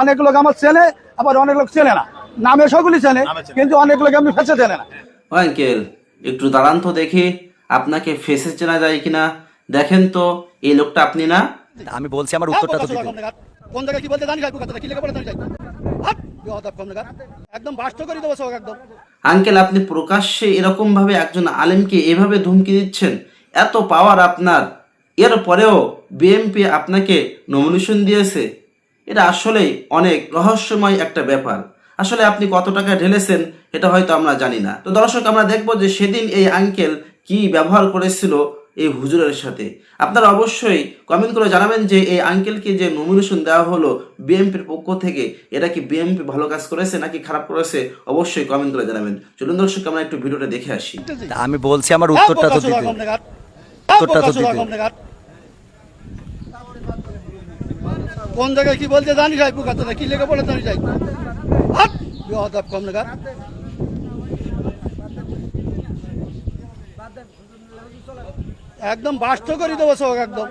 অনেক লোক আমার চেনে আবার অনেক লোক চেনে না। নামে সকলই চেনে কিন্তু অনেক লোক এমনি ফেসে চেনে না। আঙ্কেল একটু দাঁড়ান তো দেখি আপনাকে ফেসে চেনা যায় কিনা? দেখেন তো এই লোকটা আপনি না? আমি বলছি আমার উত্তরটা তো দিতে। কোন জায়গায় কি বলতে জানি যাই কথা কি লেগে বলে জানি যাই হাট বেয়াদব কম জায়গা। একদম বাস্ত করে দেবো সব একদম। আঙ্কেল আপনি প্রকাশ্যে এরকম ভাবে একজন আলেমকে এভাবে ধমকি দিচ্ছেন? এত পাওয়ার আপনার। এর পরেও বিএমপি আপনাকে নমিনেশন দিয়েছে। এটা আসলেই অনেক রহস্যময় একটা ব্যাপার। আসলে আপনি কত টাকা ঢেলেছেন এটা হয়তো আমরা জানি না। তো দর্শক আমরা দেখব যে সেদিন এই আঙ্কেল কি ব্যবহার করেছিল এই হুজুরের সাথে। আপনারা অবশ্যই কমেন্ট করে জানাবেন যে এই আঙ্কেলকে যে নমিনেশন দেওয়া হলো বিএনপির পক্ষ থেকে এটা কি বিএমপি ভালো কাজ করেছে নাকি খারাপ করেছে অবশ্যই কমেন্ট করে জানাবেন। চলুন দর্শক আমরা একটু ভিডিওটা দেখে আসি। আমি বলছি আমার উত্তরটা তো দিতে। উত্তরটা তো দিতে। কোন জায়গায় কি বলতে জানি যাই বুকাতে কি লেগে বলে জানি যাই। হাট! বেয়াদব কম জায়গা। একদম বাস্ত করে দেবো সব, একদম।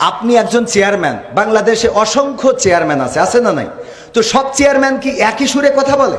আপনি একজন চেয়ারম্যান, বাংলাদেশে অসংখ্য চেয়ারম্যান আছে আছে না নাই? তো সব চেয়ারম্যান কি একই সুরে কথা বলে?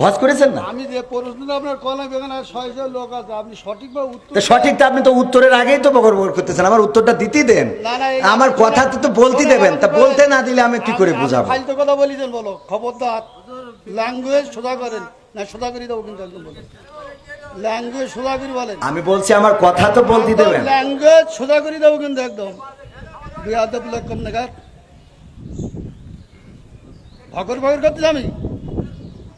হজ করেছেন না? আমি যে প্রশ্নটা আপনার কলাম এখানে ছয়শো লোক আছে। আপনি সঠিকভাবে উত্তর সঠিক তো আপনি তো উত্তরের আগেই তো বকর বকর করতেছেন। আমার উত্তরটা দিতেই দেন। আমার কথা তো তো বলতে দেবেন। তা বলতে না দিলে আমি কি করে বুঝাবো? ফাইলতে কথা বলিছেন বলো। খবরদার। ল্যাঙ্গুয়েজ সোজা করেন। না সোজা করে দেবো কিন্তু একদম বলেন ল্যাঙ্গুয়েজ সোজা করে বলেন। আমি বলছি আমার কথা তো বলতে দেবেন। ল্যাঙ্গুয়েজ সোজা করে দেবো কিন্তু একদম। বিয়াদব লোক কম নাগাদ ভগর ভগর করতে আমি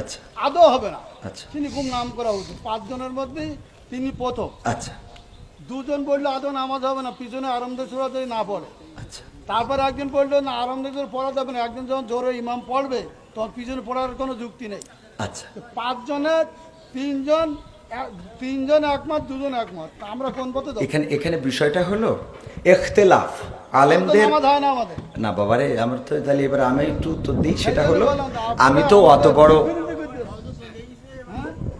আচ্ছা। আদৌ হবে না। আচ্ছা। তিনি খুব নাম করা উচিত পাঁচজনের মধ্যে তিনি প্রথম। আচ্ছা। দুজন বলল আদৌ নামাজ হবে না? পিছনে আরামদের যদি না পড়ে। আচ্ছা। তারপর একজন বলল না আরামদের সুরা পড়া যাবে না। একজন যখন জোরে ইমাম পড়বে তখন পিছনে পড়ার কোনো যুক্তি নেই। আচ্ছা। পাঁচজনের তিনজন তিনজন একমত দুজন একমত। আমরা কোন পথে এখানে এখানে বিষয়টা হলো এখতেলাফ আলেমদের না বাবারে আমার তো তাহলে এবার আমি একটু উত্তর দিই। সেটা হলো আমি তো অত বড়।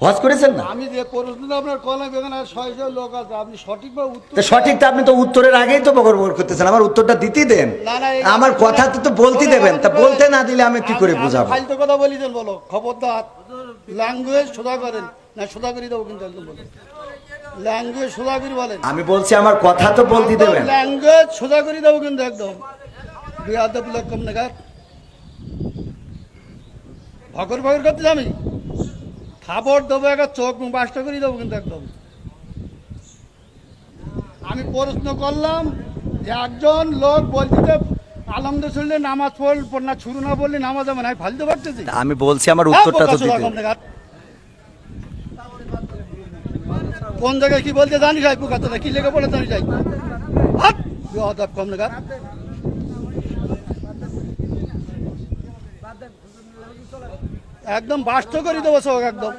হজ করেছেন না? আমি যে প্রশ্নটা আপনার কলাম এখানে ছয়শো লোক আছে আপনি সঠিকভাবে উত্তর তো সঠিক তো আপনি তো উত্তরের আগেই তো বকর করতেছেন আমার উত্তরটা দিতেই দেন। না, না, আমার কথা তো তো বলতে দেবেন তা বলতে না দিলে আমি কি করে বুঝাবো? ফাইলতে কথা বলিছেন বলো খবরদার। ল্যাঙ্গুয়েজ সোজা করেন। না সোজা করে দেবো কিন্তু একদম বলেন ল্যাঙ্গুয়েজ সোজা করে বলেন। আমি বলছি আমার কথা তো বলতে দেবেন। ল্যাঙ্গুয়েজ সোজা করে দেবো কিন্তু একদম। বিয়াদব লোক কম নাগাদ ভকর ভকর করতে আমি খাবার দেবো একটা চোখ বাসটা করে দেবো কিন্তু একদম। আমি প্রশ্ন করলাম যে একজন লোক বলছে আলমদে শুনলে নামাজ পড় না ছুরু না বললে নামাজ হবে না আমি ফালতে পারতেছি আমি বলছি আমার উত্তরটা তো কোন জায়গায় কি বলতে জানি যাই পুকাতে কি লেগে বলে জানি যাই বেয়াদব কম লেগা একদম বাস্ত করে দেবো সব একদম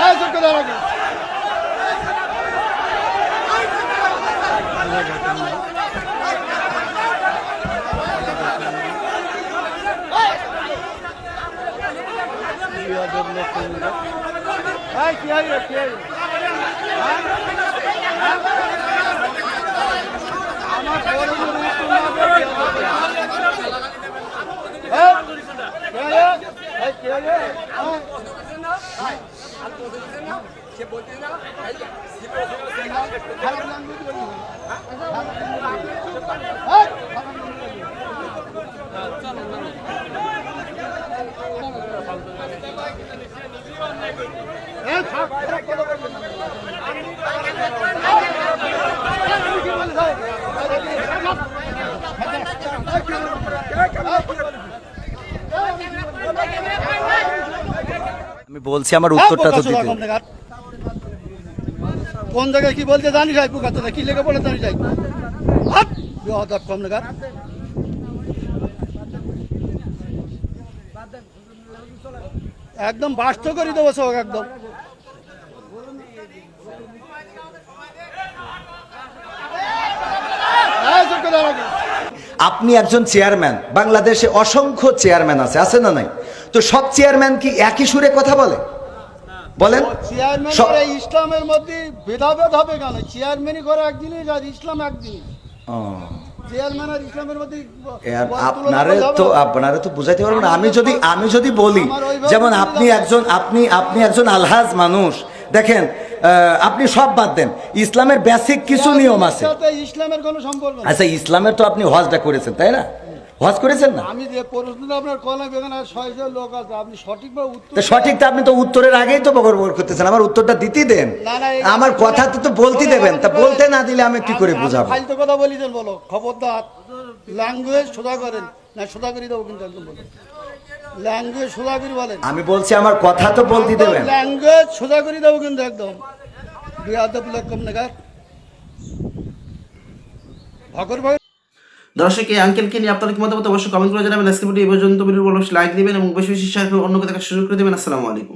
এই চুপ করে রাখো। বেয়াদব থাক, থাক, কথা বলবেন না। আমি কি বলি, ভাই? আমি বলছি আমার উত্তরটা তো দিতে। কোন জায়গায় কি বলতে জানি যাই পুকাতে কি লেগে বলে জানি যাই হাট কম লেগা একদম বাস্ত করে দেবো সব একদম এই, চুপ করে রাখো। আপনি একজন চেয়ারম্যান বাংলাদেশে অসংখ্য চেয়ারম্যান আছে আছে না নাই? তো সব চেয়ারম্যান কি একই সুরে কথা বলে? বলেন। চেয়ারম্যান ইসলামের মধ্যে ভেদাভেদ হবে কেন? চেয়ারম্যানই করে একদিনই আর ইসলাম একদিনই মধ্যে আপনারে তো? আপনারে তো বুঝাইতে পারব না। আমি যদি আমি যদি বলি যেমন আপনি একজন আপনি আপনি একজন আলহাজ মানুষ। দেখেন আপনি সব বাদ দেন। ইসলামের বেসিক কিছু নিয়ম আছে। ইসলামের কোনো সম্পর্ক আচ্ছা ইসলামের তো আপনি হজটা করেছেন তাই না? হজ করেছেন না? আমি যে প্রশ্নটা আপনার কলা বেগান আর লোক আছে আপনি সঠিকভাবে উত্তর তো আপনি তো উত্তরের আগেই তো বকর করতেছেন আমার উত্তরটা দিতেই দেন। আমার কথা তো তো বলতে দেবেন তা বলতে না দিলে আমি কি করে বুঝাবো? ফালতু কথা বলি বলো খবরদার ল্যাঙ্গুয়েজ সোজা করেন। না সোজা করে দেবো কিন্তু একদম বলো। ল্যাঙ্গুয়েজ সোজা করে বলেন। আমি বলছি আমার কথা তো বলতে দেবেন। ল্যাঙ্গুয়েজ সোজা করে দেবো কিন্তু একদম। বিয়াদব লোক কম নাগার ভগর ভগর দর্শক এই আঙ্কেলকে নিয়ে আপনার কি মতামত? অবশ্যই কমেন্ট করে জানাবেন। আজকে ভিডিও এই পর্যন্ত। ভিডিও লাইক দিবেন এবং বেশি বেশি শেয়ার করে অন্যকে দেখার সুযোগ করে দেবেন। আসসালামু আলাইকুম।